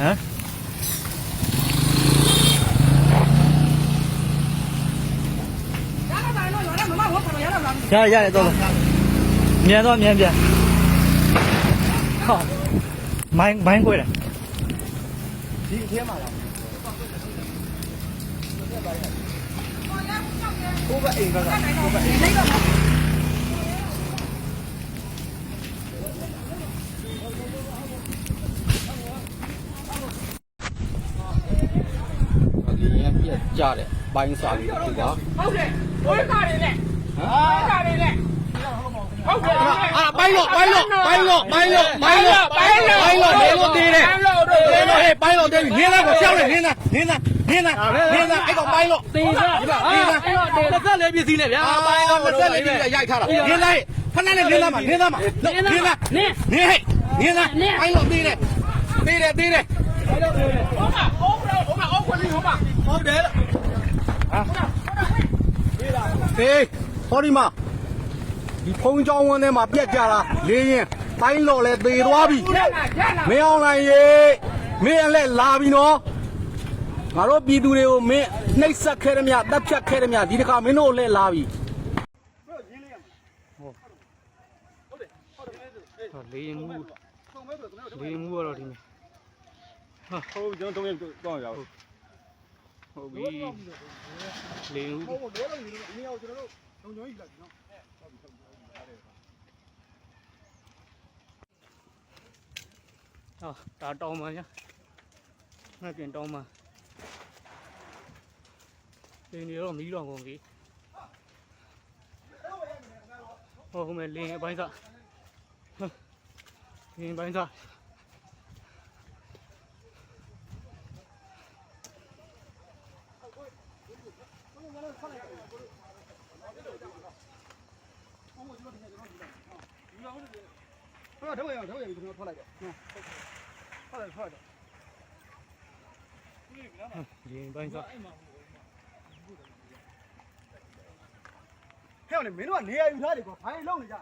နေကြတော့ဟမ်ရရရတယ်တော့မြန်တော့မြန်ပြန်ဟာမိုင်းမိုင်းကိုရ ဒီအထဲမှာလားကိုကအိမ်ကကိုကအိမ် ဒီရင်ပြ က်ကြတဲ့ဘိုင်းစာလေးဒီကဟုတ်တယ်ဝိကာတွေနဲ့ဝိကာတွေနဲ့ဟုတ်တယ်အာဘိုင်းလို့ဘိုင်းလို့ဘိုင်းလို့ဘိုင်းလို့ဘိုင်းလို့ဘိုင်းလို့ဘိုင်းလို့နေလို့သေးတယ်ဘိုင်းလို့တို့နေလို့ဟဲ့ဘိုင်းလို့သေးပြီနင်းသားကိုရှောက်လေနင်းသားနင်းသားနင်းသားနင်းသားအဲ့ကောင်ဘိုင်းလို့တေးတာဒီကနင်းသားအဲ့တော့တေးလက်သက်လေးပစ္စည်းနဲ့ဗျာဘိုင်းလို့လက်သက်လေးပစ္စည်းရိုက်ထားတာနင်းသားခဏနဲ့နင်းသားမှာနင်းသားမှာနင်းသားနင်းနင်းဟဲ့နင်းသားဘိုင်းလို့သေးတယ်သေးတယ်သေးတယ်ဟိုမှာဟိုမှာဟိုမှာအောက်ခွလေးဟိုမှာဟုတ်တယ် လို့ဟာသေးဟောဒီမှာဒီဖုံးချောင်းဝန်းထဲမှာပြက်ကြတာလေးရင်တိုင်းလို့လဲသေသွားပြီရက်လာရက်လာမင်းအောင်နိုင်ရေမင်းအလက်လာပြီနော်ငါတို့ပြည်သူတွေကိုမင်းနှိပ်စက်ခဲ့ရမြတပ်ဖြတ်ခဲ့ရမြဒီတစ်ခါမင်းတို့လက်လာပြီလေးရင်မှုလေးရင်မှုကတော့ဒီမှာဟုတ်ကျွန်တော်တုံးရတော့ရအောင် ဟုတ်ပြီလေးရင်မှုဟုတ်တယ်လို့ဒီနေ့အောင်ကျွန်တော်တို့လုံချုံကြီးလာပြီနော်ဟာဒါတောင်းပါညာငါပြင်တောင်းပါလင်းနေတော့မီးတော့ကုန်ပြီဟိုဟိုမဲ့လင်းအပိုင်းစားလင်းအပိုင်းစား ဟိုတော့ရအောင်တော့ရကျွန်တော်ထွက်လိုက်တော့ဟုတ်တယ်ထွက်တယ်လင်းအပိုင်းစားဟဲ့လေမင်းတို့ကနေရာယူထားတယ်ကွာဘာလို့လုံနေကြလဲ